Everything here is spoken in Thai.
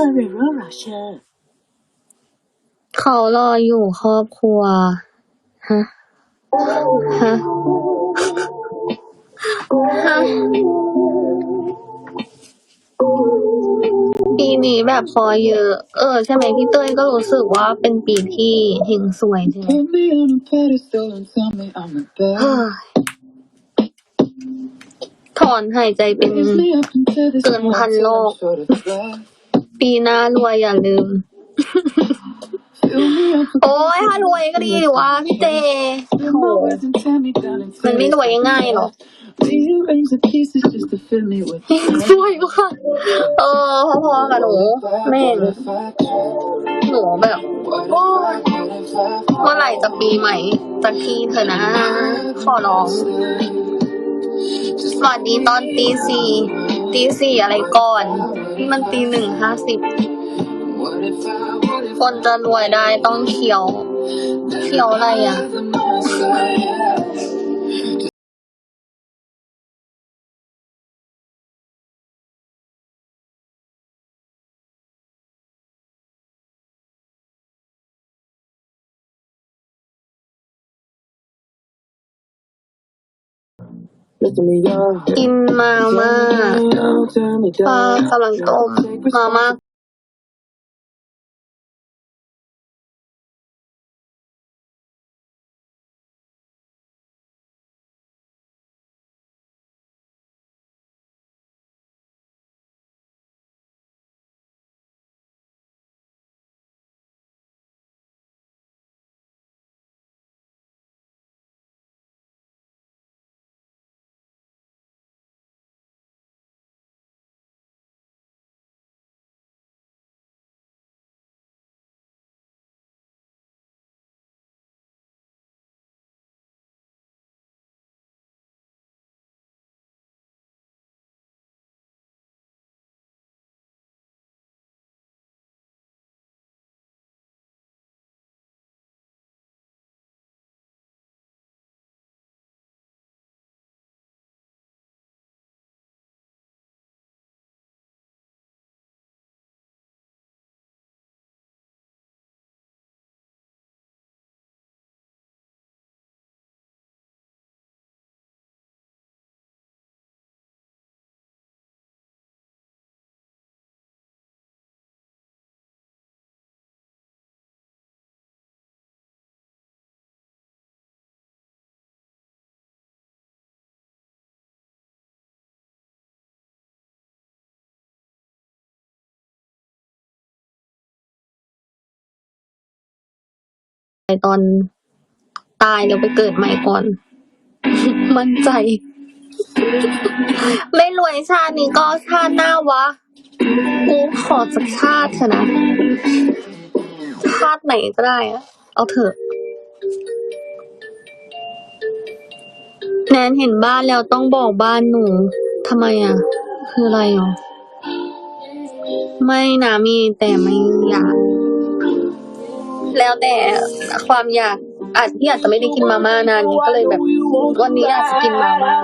Ferrero Rocher เขารออยู่ครอบครัว ฮะ ฮะ ฮะ ปีนี้แบบพอเยอะ เออ ใช่ไหมพี่เต้ยก็รู้สึกว่าเป็นปีที่เฮงสวยใช่ไหม Put me on a pedestal and tell me I'm the เฮ้ best. ยถอนหายใจเป็น Raise me up into the Gun sky pan till log. I'm short of breath. ปีหน้ารวยอย่าลืม Fill me up with โอ้ยถ้ารวยก็ดีวะพี่เจโห my words and tear me down and มัน tear ไม่ me รวยง่ายๆหรอก Rearrange the pieces just to fill me with เฮงสวยว่ะเออพอๆกับหนูแม่ง What if I tried? หนูแบบ What if โอ้ย I- what if I เมื่อไหร่จะปีใหม่สักทีเถอะนะ ขอร้อง สวัสดีตอนตีสี่ตีสี่อะไรก่อนนี่ มันตีหนึ่งห้าสิบ What if I- what if คนจะรวยได้ต้องเขียว เขียวอะไรอะ the Messiah? กินมาม่า ปลาก ต้มมาม่าไปตอนตายเดี๋ยวไปเกิดใหม่ก่อน มั่นใจ ไม่รวยชาตินี้ก็ชาติหน้าวะ กูขอสักชาติเถอะนะ ชาติไหนก็ได้อะเอาเถอะแนนเห็นบ้านแล้วต้องบอกบ้านหนูทำไมอะ คืออะไรอะไม่นะมีแต่ไม่อยาก แล้วแต่ความอยากอาจที่อาจจะไม่ได้กินมาม่านานนี้ก็เลยแบบวันนี้อยากจะกินมาม่า